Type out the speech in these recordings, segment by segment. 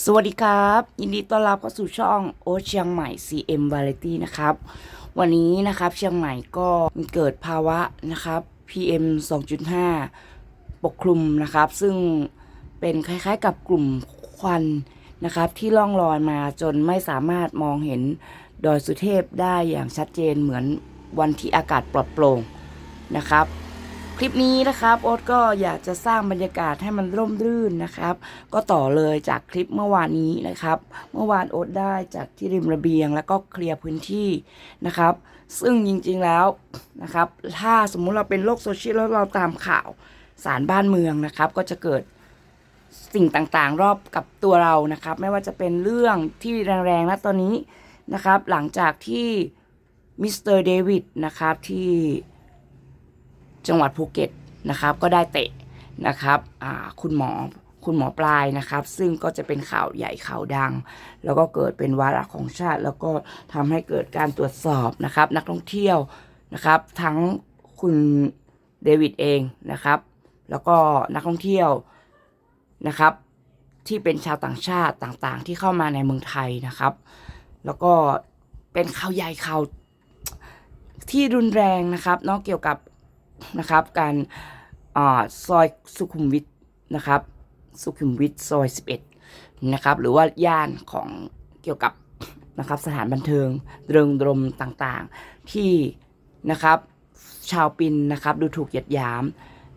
สวัสดีครับ ยินดีต้อนรับเข้าสู่ช่องโอเชียงใหม่ CM Variety นะครับ วันนี้นะครับเชียงใหม่ก็มีเกิดภาวะนะครับ PM 2.5 ปกคลุมนะครับ ซึ่งเป็นคล้ายๆกับกลุ่มควันนะครับ ที่ล่องลอยมาจนไม่สามารถมองเห็นดอยสุเทพได้อย่างชัดเจนเหมือนวันที่อากาศปลอดโปร่งนะครับ คลิปนี้นะครับโอ๊ตก็อยากจะสร้างบรรยากาศให้มันร่มรื่นนะครับ ก็ต่อเลยจากคลิปเมื่อวานนี้นะครับ เมื่อวานโอ๊ตได้จากที่ริมระเบียง แล้วก็เคลียร์พื้นที่นะครับ ซึ่งจริงๆแล้วนะครับ ถ้าสมมุติเราเป็นโลกโซเชียลแล้วเราตามข่าวสารบ้านเมืองนะครับ ก็จะเกิดสิ่งต่างๆ รอบกับตัวเรานะครับ ไม่ว่าจะเป็นเรื่องที่แรงๆนะตอนนี้นะครับ หลังจากที่มิสเตอร์เดวิดนะครับที่ จังหวัดภูเก็ตนะครับก็ได้เตะนะครับคุณหมอคุณหมอปลายนะครับ ซึ่งก็จะเป็นข่าวใหญ่ข่าวดัง แล้วก็เกิดเป็นวาระของชาติ แล้วก็ทำให้เกิดการตรวจสอบนะครับ นักท่องเที่ยวนะครับ ทั้งคุณเดวิดเองนะครับ แล้วก็นักท่องเที่ยวนะครับ ที่เป็นชาวต่างชาติต่างๆ ที่เข้ามาในเมืองไทยนะครับ แล้วก็เป็นข่าวใหญ่ข่าวที่รุนแรงนะครับนาะเกี่ยวกับ นะครับ การอซอยสุขุมวิทนะครับ สุขุมวิทซอย 11 นะครับ หรือว่าย่านของเกี่ยวกับนะครับสถานบันเทิงเริงรมต่างๆ ที่นะครับชาวปินนะครับดูถูกเหยียดหยาม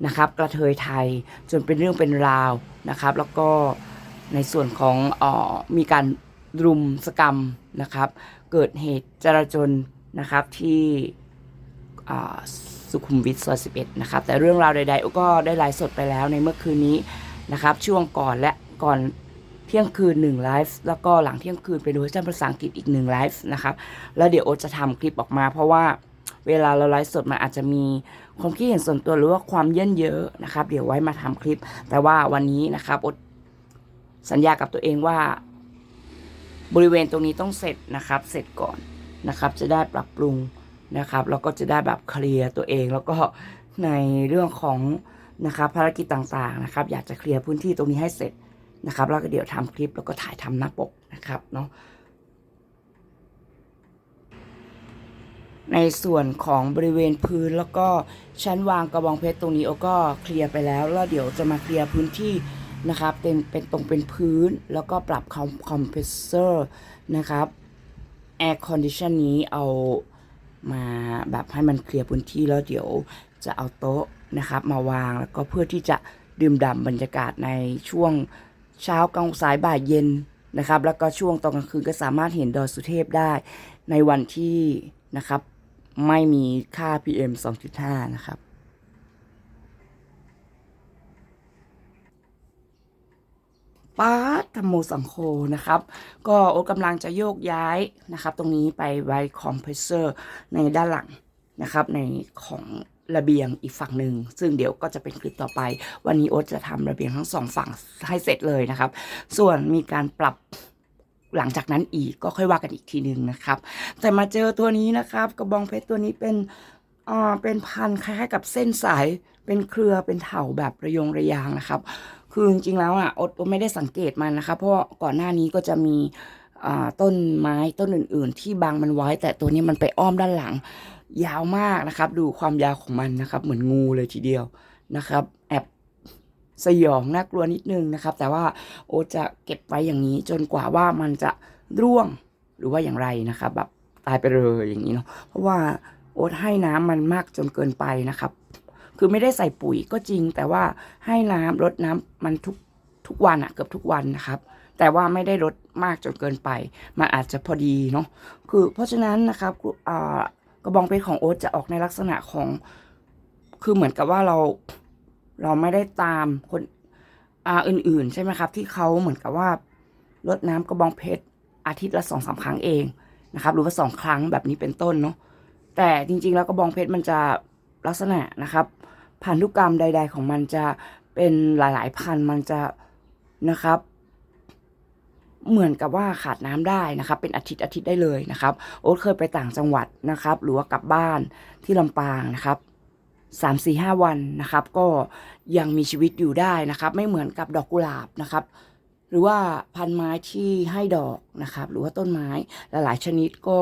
นะครับ กระเทยไทยจนเป็นเรื่องเป็นราวนะครับ แล้วก็ในส่วนของออมีการรุมสกรรมนะครับ เกิดเหตุจราจนนะครับที่ สุขุมวิทซอย11 นะครับ แต่เรื่องราวใดๆก็ได้ไลฟ์สดไปแล้วในเมื่อคืนนี้นะครับ ช่วงก่อนและก่อนเที่ยงคืน1ไลฟ์แล้วก็หลังเที่ยงคืนเป็นเวอร์ชันภาษาอังกฤษอีก1ไลฟ์นะครับ แล้วเดี๋ยวโอจะทำคลิปออกมา เพราะว่าเวลาเราไลฟ์สดมันอาจจะมีความคิดเห็นส่วนตัวหรือว่าความเยินเยอะนะครับ เดี๋ยวไว้มาทำคลิป แต่ว่าวันนี้นะครับโอตสัญญากับตัวเองว่า บริเวณตรงนี้ต้องเสร็จนะครับ เสร็จก่อนนะครับ จะได้ปรับปรุง นะครับแล้วก็จะได้แบบเคลียร์ตัวเอง แล้วก็ในเรื่องของนะครับภารกิจต่างๆนะครับอยากจะเคลียร์พื้นที่ตรงนี้ให้เสร็จนะครับแล้วก็เดี๋ยวทำคลิปแล้วก็ถ่ายทำหน้าปกนะครับเนาะในส่วนของบริเวณพื้นแล้วก็ชั้นวางกระบองเพชรตรงนี้โอก็เคลียร์ไปแล้ว แล้วเดี๋ยวจะมาเคลียร์พื้นที่นะครับเป็นเป็นตรงเป็นพื้นแล้วก็ปรับคอมคอมเพรสเซอร์นะครับแอร์คอนดิชันนี้เอา มาแบบให้มันเคลียร์พื้นที่แล้วเดี๋ยวจะเอาโต๊ะนะครับ มาวางแล้วก็เพื่อที่จะดื่มด่ำบรรยากาศในช่วงเช้ากลางสายบ่ายเย็นนะครับ แล้วก็ช่วงตอนกลางคืนก็สามารถเห็นดอยสุเทพได้ในวันที่นะครับ ไม่มีค่า PM 2.5 นะครับ ป้าธรรมโมสังโฆนะครับ ก็โอ๊ตกำลังจะโยกย้ายนะครับ ตรงนี้ไปไว้คอมเพรสเซอร์ในด้านหลังนะครับในของระเบียงอีกฝั่งหนึ่งซึ่งเดี๋ยวก็จะเป็นคลิปต่อไป วันนี้โอ๊ตจะทำระเบียงทั้งสองฝั่งให้เสร็จเลยนะครับ ส่วนมีการปรับหลังจากนั้นอีกก็ค่อยว่ากันอีกทีหนึ่งนะครับ แต่มาเจอตัวนี้นะครับ กระบองเพชรตัวนี้เป็นอ่าเป็นพันคล้ายๆกับเส้นสายเป็นเครือเป็นเถาแบบระยงระยางนะครับ คือจริงๆแล้วอะอดไม่ได้สังเกตมันนะคะ เพราะก่อนหน้านี้ก็จะมีต้นไม้ต้นอื่น ๆ ที่บังมันไว้ แต่ตัวนี้มันไปอ้อมด้านหลัง ยาวมากนะครับ ดูความยาวของมันนะครับ เหมือนงูเลยทีเดียวนะครับ แอบสยองน่ากลัวนิดนึงนะครับ แต่ว่าโอจะเก็บไว้อย่างนี้จนกว่าว่ามันจะร่วงหรือว่าอย่างไรนะครับ แบบตายไปเลยอย่างนี้เนาะเพราะว่าโอ๊ตให้น้ำมันมากจนเกินไปนะครับ คือไม่ได้ใส่ปุ๋ยก็จริง แต่ว่าให้น้ำรดน้ำมันทุกทุกวันอะเกือบทุกวันนะครับ แต่ว่าไม่ได้ลดมากจนเกินไป มันอาจจะพอดีเนาะคือเพราะฉะนั้นนะครับกระบองเพชรของโอ๊ตจะออกในลักษณะของ คือเหมือนกับว่าเราเราไม่ได้ตามคนอาอื่น ๆ ใช่ไหมครับ ที่เขาเหมือนกับว่ารดน้ำกระบองเพชรอาทิตย์ละสองสาครั้งเองนะครับ หรือว่าสองครั้งแบบนี้เป็นต้นเนาะแต่จริง ๆ แล้วกระบองเพชรมันจะ ลักษณะนะครับพันธุกรรมใด ๆ ของมันจะเป็นหลาย ๆ พันธุ์มันจะนะครับ เหมือนกับว่าขาดน้ำได้นะครับ เป็นอาทิตย์อาทิตย์ได้เลยนะครับ โอ๊ตเคยไปต่างจังหวัดนะครับ หรือว่ากลับบ้านที่ลำปางนะครับสามสี่ห้าวันนะครับ ก็ยังมีชีวิตอยู่ได้นะครับ ไม่เหมือนกับดอกกุหลาบนะครับ หรือว่าพันไม้ที่ให้ดอกนะครับ หรือว่าต้นไม้หลายๆชนิดก็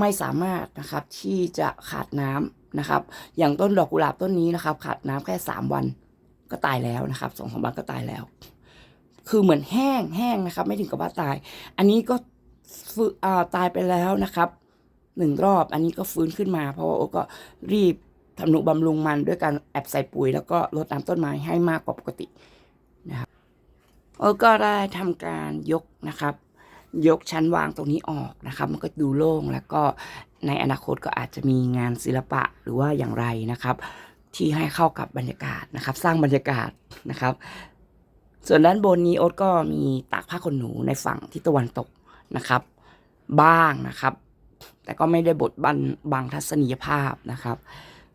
ไม่สามารถนะครับที่จะขาดน้ำนะครับ อย่างต้นดอกกุหลาบต้นนี้นะครับ ขาดน้ำแค่สามวันก็ตายแล้วนะครับสองสามวันก็ตายแล้ว คือเหมือนแห้งแห้งนะครับ ไม่ถึงกับว่าตาย อันนี้ก็ฟื้นอ่าตายไปแล้วนะครับหนึ่งรอบ อันนี้ก็ฟื้นขึ้นมา เพราะว่าโอก็รีบทำนุบำรุงมันด้วยการแอบใส่ปุ๋ย แล้วก็รดน้ำต้นไม้ให้มากกว่าปกตินะครับโอก็ได้ทำการยกนะครับ ยกชั้นวางตรงนี้ออกนะครับมันก็ดูโล่งแล้วก็ในอนาคตก็อาจจะมีงานศิลปะหรือว่าอย่างไรนะครับ ที่ให้เข้ากับบรรยากาศนะครับ สร้างบรรยากาศนะครับ ส่วนด้านบนนี้โอ๊ตก็มีตากผ้าขนหนูในฝั่งที่ตะวันตกนะครับ บ้างนะครับ แต่ก็ไม่ได้บดบังบังทัศนียภาพนะครับ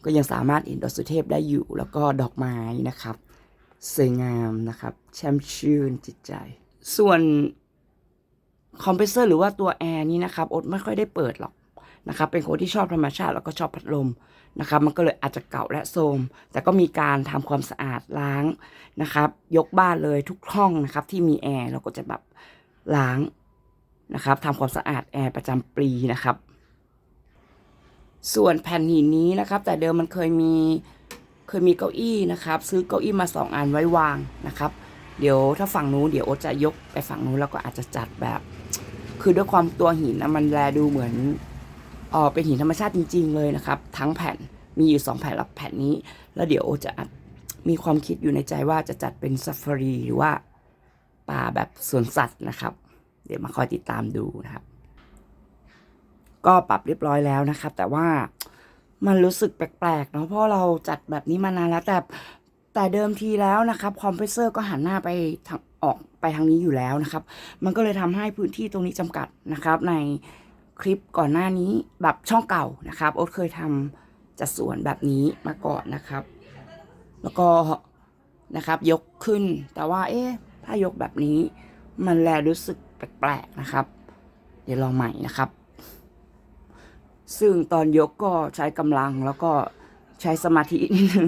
ก็ยังสามารถเห็นดอกสุเทพได้อยู่ แล้วก็ดอกไม้นะครับสวยงามนะครับแช่มชื่นจิตใจ ส่วน คอมเพรสเซอร์หรือว่าตัวแอร์นี้นะครับโอ๊ตไม่ค่อยได้เปิดหรอกนะครับเป็นคนที่ชอบธรรมชาติแล้วก็ชอบพัดลมนะครับมันก็เลยอาจจะเก่าและโทรมแต่ก็มีการทำความสะอาดล้างนะครับ ยกบ้านเลยทุกห้องนะครับ ที่มีแอร์เราก็จะแบบล้างนะครับทำความสะอาดแอร์ประจำปีนะครับ ส่วนแผ่นหินนี้นะครับ แต่เดิมมันเคยมีเคยมีเก้าอี้นะครับ ซื้อเก้าอี้มาสองอันไว้วางนะครับ เดี๋ยวถ้าฝั่งนู้นเดี๋ยวโอ๊ตจะยกไปฝั่งนู้นแล้วก็อาจจะจัดแบบ คือด้วยความตัวหินนะมันแลดูเหมือนเออเป็นหินธรรมชาติจริง ๆ เลยนะครับ ทั้งแผ่นมีอยู่สองแผ่นแล้วแผ่นนี้ แล้วเดี๋ยวโอจะมีความคิดอยู่ในใจว่าจะจัดเป็นซ a ฟ a รีหรือว่าป่าแบบสวนสัตว์นะครับ เดี๋ยวมาคอยติดตามดูนะครับ ก็ปรับเรียบร้อยแล้วนะครับ แต่ว่ามันรู้สึกแปลกๆเนาะเพราะเราจัดแบบนี้มานานแล้วแต่แต่เดิมทีแล้วนะครับคอมเพรสเซอร์ก็หันหน้าไปทาง ไปทางนี้อยู่แล้วนะครับ มันก็เลยทำให้พื้นที่ตรงนี้จำกัดนะครับ ในคลิปก่อนหน้านี้แบบช่องเก่านะครับโอ๊ตเคยทำจัดสวนแบบนี้มาก่อนนะครับ แล้วก็นะครับยกขึ้นแต่ว่าเอ๊ะถ้ายกแบบนี้มันแลรู้สึกแปลกๆนะครับ เดี๋ยวลองใหม่นะครับ ซึ่งตอนยกก็ใช้กำลังแล้วก็ใช้สมาธินิดนึง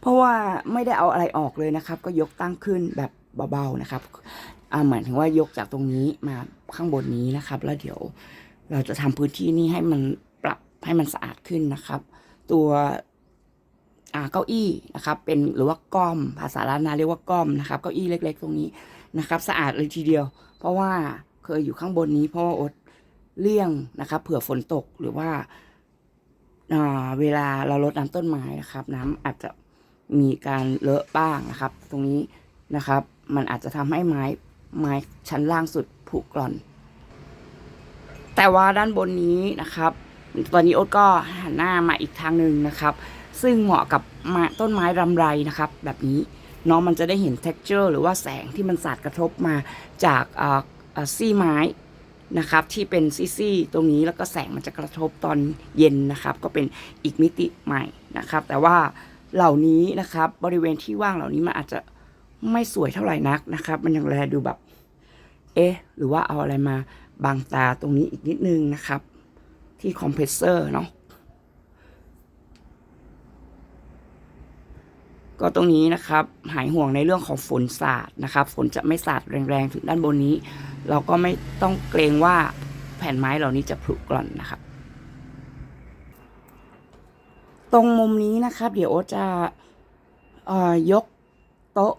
เพราะว่าไม่ได้เอาอะไรออกเลยนะครับ ก็ยกตั้งขึ้นแบบ เบาๆนะครับเหมือนถึงว่ายกจากตรงนี้มาข้างบนนี้นะครับ แล้วเดี๋ยวเราจะทำพื้นที่นี้ให้มันปรับให้มันสะอาดขึ้นนะครับ ตัวอ่าเก้าอี้นะครับ เป็นหรือว่าก้อมภาษาล้านนาเรียกว่าก้อมนะครับ เก้าอี้เล็ก ๆ ตรงนี้นะครับ สะอาดเลยทีเดียว เพราะว่าเคยอยู่ข้างบนนี้เพราะว่าอดเลี่ยงนะครับ เผื่อฝนตกหรือว่าอ่าเวลาเรารดน้ำต้นไม้นะครับ น้ำอาจจะมีการเลอะบ้างนะครับ ตรงนี้นะครับ มันอาจจะทำให้ไม้ไม้ชั้นล่างสุดผุกร่อน แต่ว่าด้านบนนี้นะครับ ตอนนี้โอ๊ตก็หันหน้ามาอีกทางหนึ่งนะครับ ซึ่งเหมาะกับต้นไม้รำไรนะครับ แบบนี้เน้องมันจะได้เห็น texture หรือว่าแสงที่มันสาดกระทบมาจากซี่ไม้นะครับ ที่เป็นซี่ๆตรงนี้แล้วก็แสงมันจะกระทบตอนเย็นนะครับ ก็เป็นอีกมิติใหม่นะครับ แต่ว่าเหล่านี้นะครับบริเวณที่ว่างเหล่านี้มันอาจจะ ไม่สวยเท่าไหร่นักนะครับ มันยังแลดูแบบ เอ๊ะ หรือว่าเอาอะไรมาบังตาตรงนี้อีกนิดนึงนะครับ ที่คอมเพรสเซอร์เนาะก็ตรงนี้นะครับ หายห่วงในเรื่องของฝนสาดนะครับ ฝนจะไม่สาดแรงๆ ถึงด้านบนนี้ เราก็ไม่ต้องเกรงว่าแผ่นไม้เหล่านี้จะผุกร่อนนะครับ ตรงมุมนี้นะครับ เดี๋ยวโอจะออยกโต๊ะ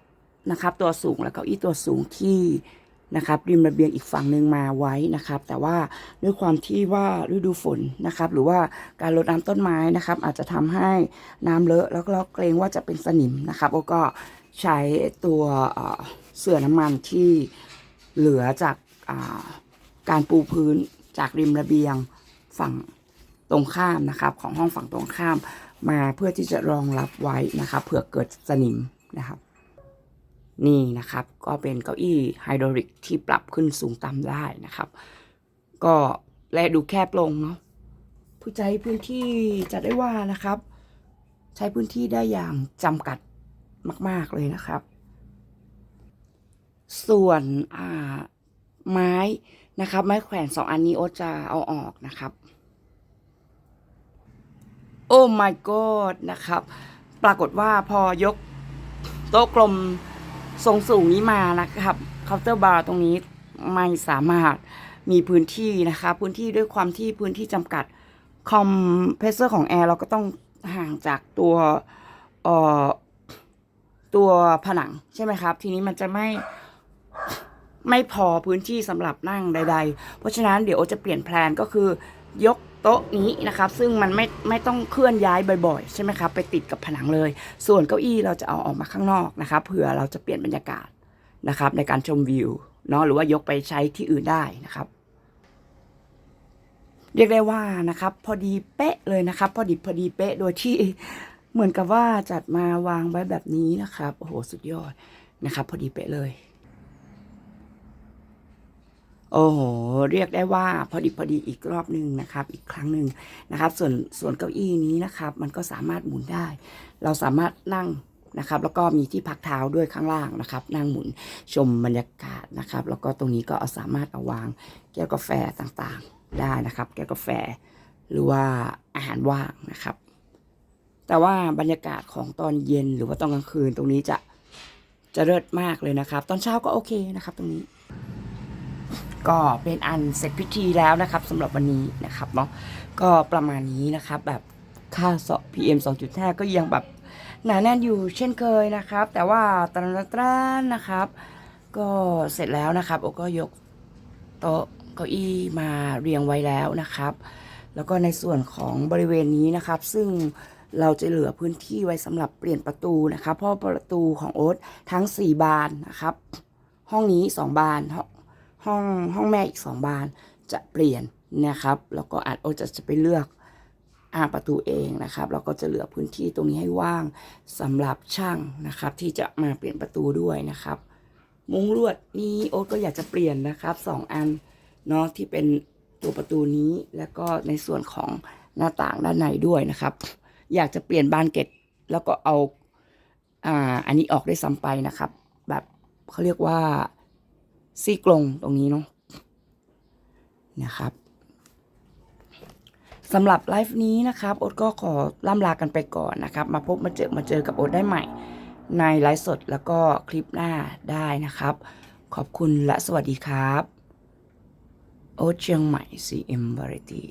นะครับ ตัวสูงแล้วก้าอี้ตัวสูงที่นะครับริมระเบียงอีกฝั่งหนึ่งมาไว้นะครับ แต่ว่าด้วยความที่ว่าฤดูฝนนะครับ หรือว่าการรดน้ำต้นไม้นะครับ อาจจะทำให้น้ำเลอะแล้วก็เกรงว่าจะเป็นสนิมนะครับโอ้ก็ใช้ตัวเสื่อน้ำมันที่เหลือจากาการปูพื้นจากริมระเบียงฝั่งตรงข้ามนะครับ ของห้องฝั่งตรงข้ามมาเพื่อที่จะรองรับไว้นะครับเผื่อเกิดสนิมนะครับ นี่นะครับ ก็เป็นเก้าอี้ไฮดรอลิกที่ปรับขึ้นสูงต่ำได้นะครับ ก็และดูแคบลงเนาะผู้ใช้พื้นที่จะได้ว่านะครับ ใช้พื้นที่ได้อย่างจำกัดมาก ๆ เลยนะครับ ส่วนอ่าไม้นะครับ ไม้แขวนสองอันนี้โอจะเอาออกนะครับ โอ้ my god นะครับ ปรากฏว่าพอยกโต๊ะกลม ทรงสูงนี้มานะครับเคาน์เตอร์บาร์ตรงนี้ไม่สามารถมีพื้นที่นะคะ พื้นที่ด้วยความที่พื้นที่จำกัดคอมเพรสเซอร์ของแอร์เราก็ต้องห่างจากตัวเอ่อตัวผนังใช่ไหมครับ ทีนี้มันจะไม่ไม่พอพื้นที่สำหรับนั่งใด ๆ เพราะฉะนั้นเดี๋ยวจะเปลี่ยนแพลนก็คือยก โต๊ะนี้นะครับ ซึ่งมันไม่ไม่ต้องเคลื่อนย้ายบ่อยๆ ใช่ไหมครับ ไปติดกับผนังเลย ส่วนเก้าอี้เราจะเอาออกมาข้างนอกนะครับเผื่อเราจะเปลี่ยนบรรยากาศนะครับ ในการชมวิวเนาะหรือว่ายกไปใช้ที่อื่นได้นะครับ เรียกได้ว่านะครับ พอดีเป๊ะเลยนะครับ พอดีพอดีเป๊ะโดยที่เหมือนกับว่าจัดมาวางไว้แบบนี้นะครับโอ้โหสุดยอดนะครับ พอดีเป๊ะเลย โอ้โหเรียกได้ว่าพอดีพอดีอีกรอบหนึ่งนะครับ อีกครั้งหนึ่งนะครับ ส่วนส่วนเก้าอี้นี้นะครับ มันก็สามารถหมุนได้ เราสามารถนั่งนะครับ แล้วก็มีที่พักเท้าด้วยข้างล่างนะครับ นั่งหมุนชมบรรยากาศนะครับ แล้วก็ตรงนี้ก็เอาสามารถเอาวางแก้วกาแฟต่างๆได้นะครับ แก้วกาแฟ หรือว่าอาหารว่างนะครับ แต่ว่าบรรยากาศของตอนเย็นหรือว่าตอนกลางคืนตรงนี้จะจะเลิศมากเลยนะครับ ตอนเช้าก็โอเคนะครับ ตรงนี้ ก็เป็นอันเสร็จพิธีแล้วนะครับสำหรับวันนี้นะครับเนาะก็ประมาณนี้นะครับแบบค่าส PM 2.5 ก็ยังแบบหนาแน่นอยู่เช่นเคยนะครับ แต่ว่าตรันตรันนะครับ ก็เสร็จแล้วนะครับโอก็ยกโต๊ะเก้าอี้มาเรียงไว้แล้วนะครับ แล้วก็ในส่วนของบริเวณนี้นะครับ ซึ่งเราจะเหลือพื้นที่ไว้สำหรับเปลี่ยนประตูนะครับ เพราะประตูของโอ๊ตทั้ง 4 บานนะครับ ห้องนี้ 2 บาน ห้องห้องแม่อีก2บานจะเปลี่ยนนะครับ แล้วก็อาจโอจะจะไปเลือกอ่าประตูเองนะครับแล้วก็จะเหลือพื้นที่ตรงนี้ให้ว่างสำหรับช่างนะครับ ที่จะมาเปลี่ยนประตูด้วยนะครับ มุ้งลวดนี้โอ๊ตก็อยากจะเปลี่ยนนะครับสองอันเนาะที่เป็นตัวประตูนี้แล้วก็ในส่วนของหน้าต่างด้านในด้วยนะครับ อยากจะเปลี่ยนบานเกล็ดแล้วก็เอาอ่าอันนี้ออกได้ซ้ำไปนะครับ แบบเขาเรียกว่า ซี่กลงตรงนี้เนาะนะครับสำหรับไลฟ์นี้นะครับโอ๊ตก็ขอล่ำลากันไปก่อนนะครับ มาพบมาเจอมาเจอกับโอ๊ตได้ใหม่ ในไลฟ์สดแล้วก็คลิปหน้าได้นะครับ ขอบคุณและสวัสดีครับ โอ๊ตเชียงใหม่ CM Variety